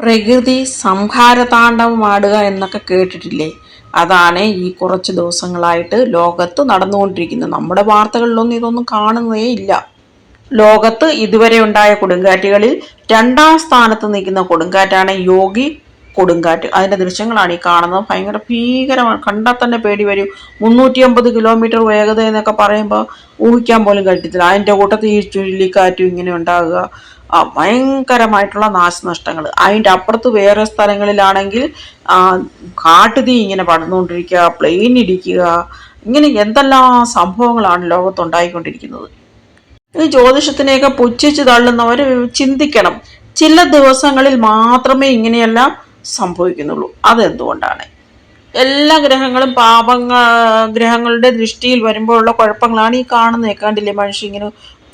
പ്രകൃതി സംഹാരതാണ്ഡവമാടുക എന്നൊക്കെ കേട്ടിട്ടില്ലേ? അതാണ് ഈ കുറച്ച് ദിവസങ്ങളായിട്ട് ലോകത്ത് നടന്നുകൊണ്ടിരിക്കുന്നത്. നമ്മുടെ വാർത്തകളിലൊന്നും ഇതൊന്നും കാണുന്നതേ ഇല്ല. ലോകത്ത് ഇതുവരെ ഉണ്ടായ കൊടുങ്കാറ്റുകളിൽ രണ്ടാം സ്ഥാനത്ത് നിൽക്കുന്ന കൊടുങ്കാറ്റാണ് യോഗി കൊടുങ്കാറ്റ്. അതിന്റെ ദൃശ്യങ്ങളാണ് ഈ കാണുന്നത്. ഭയങ്കര ഭീകരമാണ്. കണ്ടാൽ തന്നെ പേടി വരും. മുന്നൂറ്റി അമ്പത് കിലോമീറ്റർ വേഗത എന്നൊക്കെ പറയുമ്പോൾ ഊഹിക്കാൻ പോലും കഴിയത്തില്ല. അതിന്റെ കൂട്ടത്തിൽ ഈ ചുഴലിക്കാറ്റും ഇങ്ങനെ ഉണ്ടാകുക. ഭയങ്കരമായിട്ടുള്ള നാശനഷ്ടങ്ങൾ അതിന്റെ അപ്പുറത്ത് വേറെ സ്ഥലങ്ങളിലാണെങ്കിൽ കാട്ടുതീ ഇങ്ങനെ പടർന്നുകൊണ്ടിരിക്കുക പ്ലെയിൻ ഇടിക്കുക ഇങ്ങനെ എന്തെല്ലാം സംഭവങ്ങളാണ് ലോകത്തുണ്ടായിക്കൊണ്ടിരിക്കുന്നത്. ഈ ജ്യോതിഷത്തിനെയൊക്കെ പുച്ഛിച്ച് തള്ളുന്നവർ ചിന്തിക്കണം. ചില ദിവസങ്ങളിൽ മാത്രമേ ഇങ്ങനെയെല്ലാം സംഭവിക്കുന്നുള്ളൂ. അതെന്തുകൊണ്ടാണ്? എല്ലാ ഗ്രഹങ്ങളും പാപങ്ങ ഗ്രഹങ്ങളുടെ ദൃഷ്ടിയിൽ വരുമ്പോഴുള്ള കുഴപ്പങ്ങളാണ് ഈ കാണുന്നത് കണ്ടില്ലേ മനുഷ്യ ഇങ്ങനെ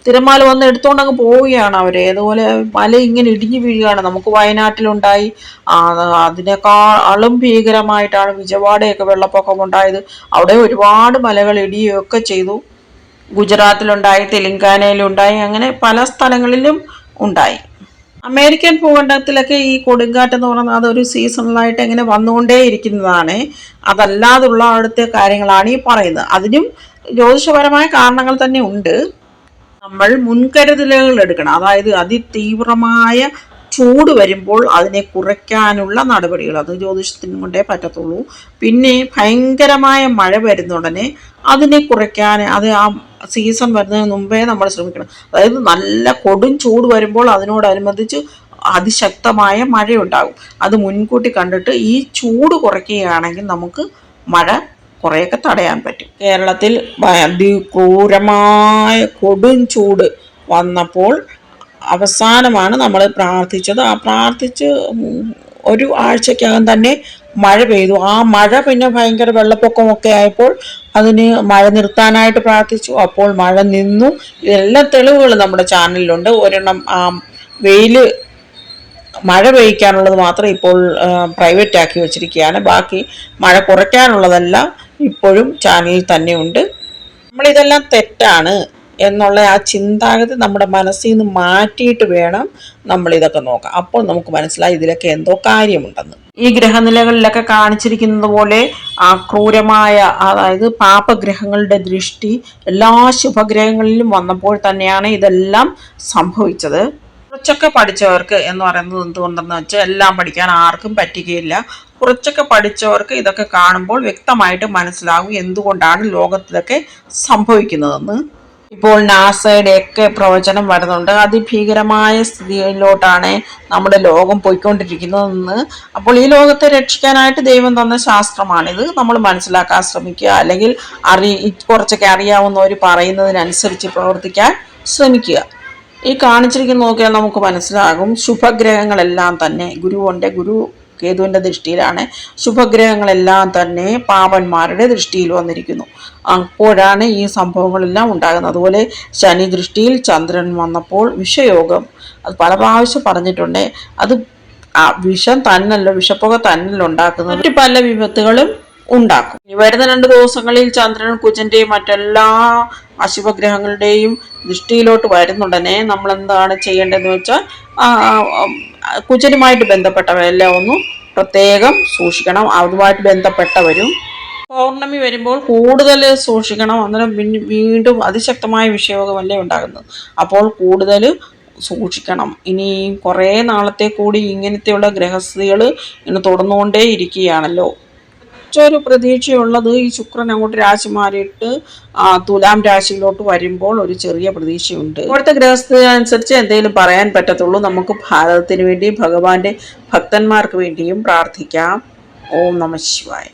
തിരമാല വന്ന് എടുത്തുകൊണ്ട് അങ്ങ് പോവുകയാണ് അവർ അതുപോലെ മല ഇങ്ങനെ ഇടിഞ്ഞു വീഴുകയാണ്. നമുക്ക് വയനാട്ടിലുണ്ടായി. അതിനേക്കാൾ അതിനേക്കാളും ഭീകരമായിട്ടാണ് വിജയവാഡയൊക്കെ വെള്ളപ്പൊക്കം ഉണ്ടായത് അവിടെ ഒരുപാട് മലകൾ ഇടിയൊക്കെ ചെയ്തു. ഗുജറാത്തിലുണ്ടായി തെലങ്കാനയിലുണ്ടായി അങ്ങനെ പല സ്ഥലങ്ങളിലും ഉണ്ടായി. അമേരിക്കൻ ഭൂഖണ്ഡത്തിലൊക്കെ ഈ കൊടുങ്കാറ്റ് എന്ന് പറയുന്നത് അതൊരു സീസണലായിട്ട് ഇങ്ങനെ വന്നുകൊണ്ടേ ഇരിക്കുന്നതാണ് അതല്ലാതുള്ള അവിടുത്തെ കാര്യങ്ങളാണ് ഈ പറയുന്നത്. അതിനും ജ്യോതിഷപരമായ കാരണങ്ങൾ തന്നെ ഉണ്ട്. നമ്മൾ മുൻകരുതലുകൾ എടുക്കണം. അതായത് അതിതീവ്രമായ ചൂട് വരുമ്പോൾ അതിനെ കുറയ്ക്കാനുള്ള നടപടികൾ അത് ജ്യോതിഷത്തിനും കൊണ്ടേ പറ്റത്തുള്ളൂ. പിന്നെ ഭയങ്കരമായ മഴ വരുന്ന ഉടനെ അതിനെ കുറയ്ക്കാൻ അത് ആ സീസൺ വരുന്നതിന് മുമ്പേ നമ്മൾ ശ്രമിക്കണം. അതായത് നല്ല കൊടും ചൂട് വരുമ്പോൾ അതിനോടനുബന്ധിച്ച് അതിശക്തമായ മഴയുണ്ടാകും. അത് മുൻകൂട്ടി കണ്ടിട്ട് ഈ ചൂട് കുറയ്ക്കുകയാണെങ്കിൽ നമുക്ക് മഴ കുറേയൊക്കെ തടയാൻ പറ്റും. കേരളത്തിൽ അതിക്രൂരമായ കൊടും ചൂട് വന്നപ്പോൾ അവസാനമാണ് നമ്മൾ പ്രാർത്ഥിച്ചത്. ആ പ്രാർത്ഥിച്ച് ഒരു ആഴ്ചക്കകം തന്നെ മഴ പെയ്തു. ആ മഴ പിന്നെ ഭയങ്കര വെള്ളപ്പൊക്കമൊക്കെ ആയപ്പോൾ അതിന് മഴ നിർത്താനായിട്ട് പ്രാർത്ഥിച്ചു. അപ്പോൾ മഴ നിന്നു. ഇതെല്ലാം തെളിവുകളും നമ്മുടെ ചാനലിലുണ്ട്. ഒരെണ്ണം ആ വെയിൽ മഴ പെയ്യ്ക്കാനുള്ളത് മാത്രം ഇപ്പോൾ പ്രൈവറ്റ് ആക്കി വെച്ചിരിക്കുകയാണ് ബാക്കി മഴ കുറയ്ക്കാനുള്ളതെല്ലാം ഇപ്പോഴും ചാനലിൽ തന്നെയുണ്ട് നമ്മളിതെല്ലാം തെറ്റാണ് എന്നുള്ള ആ ചിന്താഗതി നമ്മുടെ മനസ്സിൽ നിന്ന് മാറ്റിയിട്ട് വേണം നമ്മൾ ഇതൊക്കെ നോക്കാം അപ്പോൾ നമുക്ക് മനസ്സിലായി ഇതിലൊക്കെ എന്തോ കാര്യമുണ്ടെന്ന്. ഈ ഗ്രഹനിലകളിലൊക്കെ കാണിച്ചിരിക്കുന്നത് പോലെ ആ ക്രൂരമായ അതായത് പാപഗ്രഹങ്ങളുടെ ദൃഷ്ടി എല്ലാ ശുഭഗ്രഹങ്ങളിലും വന്നപ്പോൾ തന്നെയാണ് ഇതെല്ലാം സംഭവിച്ചത്. കുറച്ചൊക്കെ പഠിച്ചവർക്ക് എന്ന് പറയുന്നത് എന്തുകൊണ്ടെന്ന് വെച്ചാൽ എല്ലാം പഠിക്കാൻ ആർക്കും പറ്റുകയില്ല. കുറച്ചൊക്കെ പഠിച്ചവർക്ക് ഇതൊക്കെ കാണുമ്പോൾ വ്യക്തമായിട്ട് മനസ്സിലാകും എന്തുകൊണ്ടാണ് ലോകത്തിലൊക്കെ സംഭവിക്കുന്നതെന്ന്. ഇപ്പോൾ നാസയുടെ ഒക്കെ പ്രവചനം വരുന്നുണ്ട്. അതിഭീകരമായ സ്ഥിതിയിലോട്ടാണ് നമ്മുടെ ലോകം പോയിക്കൊണ്ടിരിക്കുന്നതെന്ന്. അപ്പോൾ ഈ ലോകത്തെ രക്ഷിക്കാനായിട്ട് ദൈവം തന്ന ശാസ്ത്രമാണിത്. നമ്മൾ മനസ്സിലാക്കാൻ ശ്രമിക്കുക. അല്ലെങ്കിൽ അറി കുറച്ചൊക്കെ അറിയാവുന്നവർ പറയുന്നതിനനുസരിച്ച് പ്രവർത്തിക്കാൻ ശ്രമിക്കുക. ഈ കാണിച്ചിരിക്കുന്ന നോക്കിയാൽ നമുക്ക് മനസ്സിലാകും. ശുഭഗ്രഹങ്ങളെല്ലാം തന്നെ ഗുരുവുണ്ട് ഗുരു കേതുവിന്റെ ദൃഷ്ടിയിലാണ്. ശുഭഗ്രഹങ്ങളെല്ലാം തന്നെ പാപന്മാരുടെ ദൃഷ്ടിയിൽ വന്നിരിക്കുന്നു. അപ്പോഴാണ് ഈ സംഭവങ്ങളെല്ലാം ഉണ്ടാകുന്നത്. അതുപോലെ ശനി ദൃഷ്ടിയിൽ ചന്ദ്രൻ വന്നപ്പോൾ വിഷയോഗം. അത് പല പ്രാവശ്യം പറഞ്ഞിട്ടുണ്ട്. അത് വിഷം തന്നല്ല വിഷപ്പുക തന്നല്ല ഉണ്ടാക്കുന്നത്. മറ്റു പല വിപത്തുകളും ഉണ്ടാക്കും. വരുന്ന രണ്ട് ദിവസങ്ങളിൽ ചന്ദ്രൻ കുജന്റെയും മറ്റെല്ലാ അശുഭഗ്രഹങ്ങളുടെയും ദൃഷ്ടിയിലോട്ട് വരുന്നുടനെ നമ്മൾ എന്താണ് ചെയ്യേണ്ടതെന്ന് വെച്ചാൽ കുജനുമായിട്ട് ബന്ധപ്പെട്ടവരെല്ലാം ഒന്നും പ്രത്യേകം സൂക്ഷിക്കണം. അതുമായിട്ട് ബന്ധപ്പെട്ടവരും പൗർണമി വരുമ്പോൾ കൂടുതൽ സൂക്ഷിക്കണം. അന്നേരം വീണ്ടും അതിശക്തമായ വിഷയോഗമല്ലേ ഉണ്ടാകുന്നത്. അപ്പോൾ കൂടുതൽ സൂക്ഷിക്കണം. ഇനി കുറേ നാളത്തെ കൂടി ഇങ്ങനത്തെയുള്ള ഗ്രഹസ്ഥികൾ ഇങ്ങനെ തുടർന്നുകൊണ്ടേ ഇരിക്കുകയാണല്ലോ ഒരു പ്രതീക്ഷയുള്ളത് ഈ ശുക്രൻ അങ്ങോട്ട് രാശി മാറിയിട്ട് തുലാം രാശിയിലോട്ട് വരുമ്പോൾ ഒരു ചെറിയ പ്രതീക്ഷയുണ്ട്. ഇവിടുത്തെ ഗ്രഹസ്ഥിതി അനുസരിച്ച് എന്തെങ്കിലും പറയാൻ പറ്റത്തുള്ളൂ. നമുക്ക് ഭാരതത്തിന് വേണ്ടിയും ഭഗവാന്റെ ഭക്തന്മാർക്ക് വേണ്ടിയും പ്രാർത്ഥിക്കാം. ഓം നമ ശിവായ.